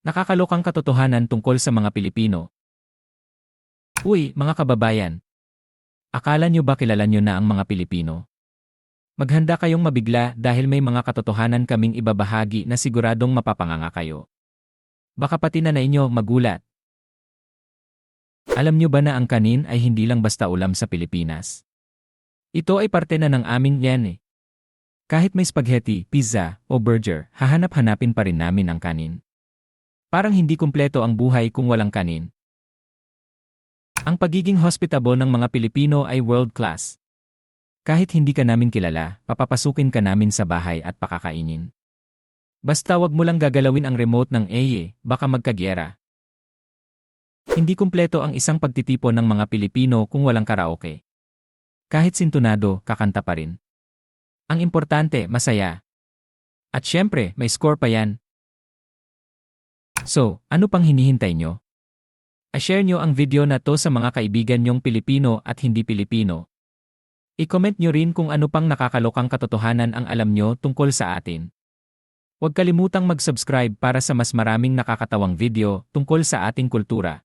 Nakakalokang katotohanan tungkol sa mga Pilipino. Uy, mga kababayan. Akala nyo ba kilala nyo na ang mga Pilipino? Maghanda kayong mabigla dahil may mga katotohanan kaming ibabahagi na siguradong mapapanganga kayo. Baka pati na inyo magulat. Alam nyo ba na ang kanin ay hindi lang basta ulam sa Pilipinas? Ito ay parte na ng aming yan eh. Kahit may spaghetti, pizza, o burger, hahanap-hanapin pa rin namin ang kanin. Parang hindi kumpleto ang buhay kung walang kanin. Ang pagiging hospitable ng mga Pilipino ay world class. Kahit hindi ka namin kilala, papapasukin ka namin sa bahay at pakakainin. Basta wag mo lang gagalawin ang remote ng AE, baka magkagyera. Hindi kumpleto ang isang pagtitipon ng mga Pilipino kung walang karaoke. Kahit sintonado, kakanta pa rin. Ang importante, masaya. At syempre, may score pa yan. So, ano pang hinihintay nyo? I-share nyo ang video na to sa mga kaibigan nyong Pilipino at hindi Pilipino. I-comment nyo rin kung ano pang nakakalokang katotohanan ang alam nyo tungkol sa atin. Huwag kalimutang mag-subscribe para sa mas maraming nakakatawang video tungkol sa ating kultura.